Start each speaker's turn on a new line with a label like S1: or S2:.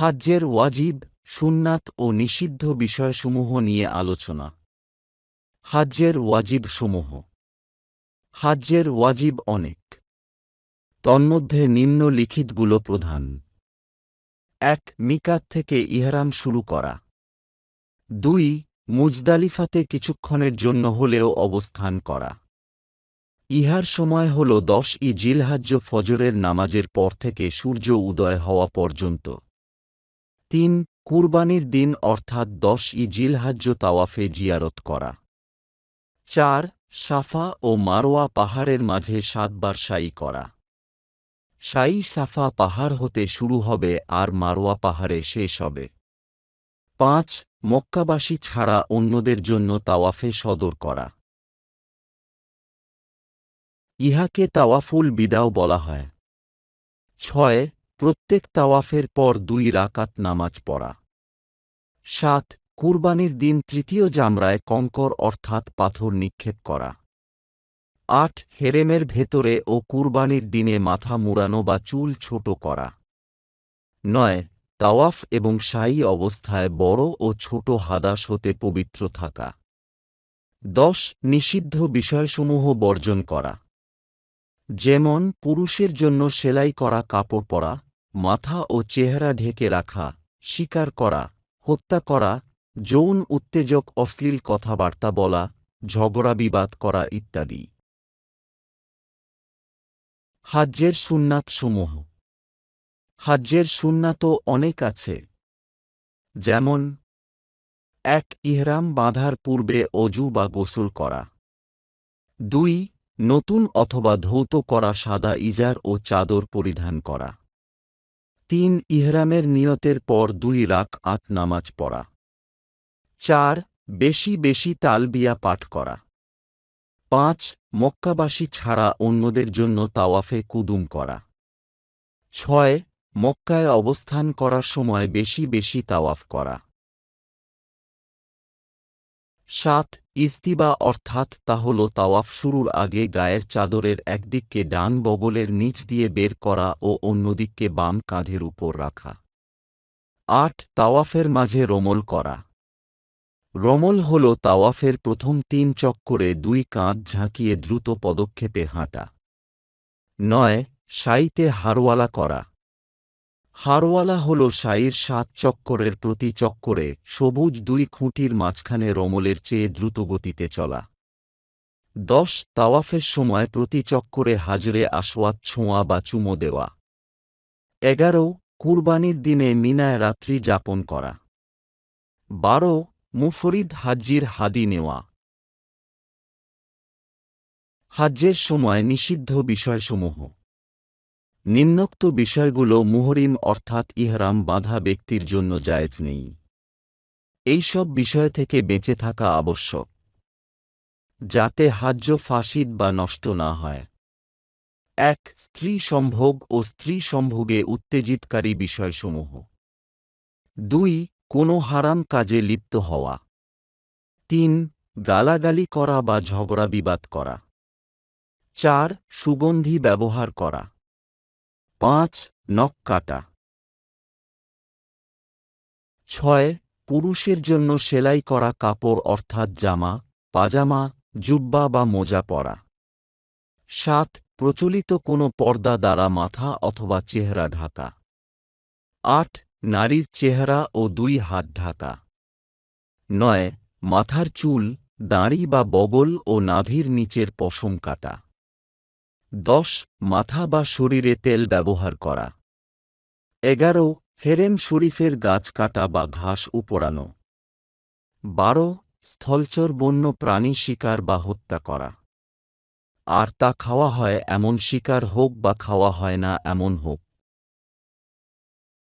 S1: হাজ্জের ওয়াজিব, সুন্নাত ও নিষিদ্ধ বিষয়সমূহ নিয়ে আলোচনা। হাজ্জের ওয়াজিব সমূহ হাজ্জের ওয়াজিব অনেক। তন্মধ্যে নিম্নলিখিতগুলো প্রধান। এক, মিকাত থেকে ইহরাম শুরু করা। দুই, মুজদালিফাতে কিছুক্ষণের জন্য হলেও অবস্থান করা। ইহার সময় হল দশ ই জিলহাজ্য ফজরের নামাজের পর থেকে সূর্য উদয় হওয়া পর্যন্ত। তিন, কুরবানির দিন অর্থাৎ দশ ই জিলহাজ্য তাওয়াফে জিয়ারত করা। চার, সাফা ও মারোয়া পাহাড়ের মাঝে সাতবার সাই করা। সাই সাফা পাহাড় হতে শুরু হবে আর মারোয়া পাহাড়ে শেষ হবে। পাঁচ, মক্কাবাসী ছাড়া অন্যদের জন্য তাওয়াফে সদর করা। ইহাকে তাওয়াফুল বিদাও বলা হয়। ছয় প্রত্যেক তাওয়াফের পর দুই রাকাত নামাজ পড়া। সাত, কুরবানির দিন তৃতীয় জামরায় কঙ্কর অর্থাৎ পাথর নিক্ষেপ করা। আট, হেরেমের ভেতরে ও কুরবানির দিনে মাথা মুড়ানো বা চুল ছোট করা। নয়, তাওয়াফ এবং সাই অবস্থায় বড় ও ছোট হাদাস হতে পবিত্র থাকা। দশ, নিষিদ্ধ বিষয়সমূহ বর্জন করা। যেমন, পুরুষের জন্য সেলাই করা কাপড় পরা মাথা ও চেহারা ঢেকে রাখা, শিকার করা, হত্যা করা, যৌন উত্তেজক, অশ্লীল কথাবার্তা বলা, ঝগড়া বিবাদ করা ইত্যাদি। হাজ্যের সুন্নাত সমূহ। হাজ্যের সুন্নাতও অনেক আছে। যেমন, এক ইহরাম বাঁধার পূর্বে অজু বা গোসল করা। দুই, নতুন অথবা ধৌত করা সাদা ইজার ও চাদর পরিধান করা। তিন ইহরামের নিয়তের পর দুই রাক আত নামাজ পড়া। চার, বেশি বেশি তালবিয়া পাঠ করা। পাঁচ, মক্কাবাসী ছাড়া অন্যদের জন্য তাওয়াফে কুদুম করা। ছয়, মক্কায় অবস্থান করার সময় বেশি বেশি তাওয়াফ করা। সাত ইস্তিবা অর্থাৎ তা হল তাওয়াফ শুরুর আগে গায়ের চাদরের একদিককে ডান বগলের নিচ দিয়ে বের করা ও অন্যদিককে বাম কাঁধের উপর রাখা। আট, তাওয়াফের মাঝে রোমল করা। রমল হল তাওয়াফের প্রথম তিন চক্করে দুই কাঁধ ঝাঁকিয়ে দ্রুত পদক্ষেপে হাঁটা। নয়, সাইতে হারওয়ালা করা। হারওয়ালা হল সাইর সাত চক্করের প্রতি চক্করে, সবুজ দুই খুঁটির মাঝখানে রমলের চেয়ে দ্রুতগতিতে চলা। দশ, তাওয়াফের সময় প্রতি চক্করে হাজরে আসওয়াত ছোঁয়া বা চুমো দেওয়া। এগারো, কুরবানির দিনে মিনায় রাত্রি যাপন করা। বারো, মুফরিদ হাজ্জির হাদি নেওয়া। হাজ্যের সময় নিষিদ্ধ বিষয়সমূহ। নিম্নোক্ত বিষয়গুলো মুহরিম অর্থাৎ ইহরাম বাঁধা ব্যক্তির জন্য জায়েজ নেই। এইসব বিষয় থেকে বেঁচে থাকা আবশ্যক। যাতে হাজ্য ফাঁসিদ বা নষ্ট না হয়। এক, স্ত্রী সম্ভোগ ও স্ত্রী সম্ভোগে উত্তেজিতকারী বিষয়সমূহ। দুই, কোনো হারাম কাজে লিপ্ত হওয়া। তিন, গালাগালি করা বা ঝগড়া বিবাদ করা। চার, সুগন্ধি ব্যবহার করা। পাঁচ, নখ কাটা। ছয়, পুরুষের জন্য সেলাই করা কাপড় অর্থাৎ জামা, পাজামা, জুব্বা বা মোজা পরা। সাত, প্রচলিত কোনো পর্দা দ্বারা মাথা অথবা চেহারা ঢাকা। আট, নারীর চেহারা ও দুই হাত ঢাকা। নয়, মাথার চুল, দাঁড়ি বা বগল ও নাভির নিচের পশম কাটা। দশ, মাথা বা শরীরে তেল ব্যবহার করা। এগারো, হেরেম শরীফের গাছ কাটা বা ঘাস উপড়ানো। বারো, স্থলচর বন্য প্রাণী শিকার বা হত্যা করা। আর তা খাওয়া হয় এমন শিকার হোক বা খাওয়া হয় না এমন হোক।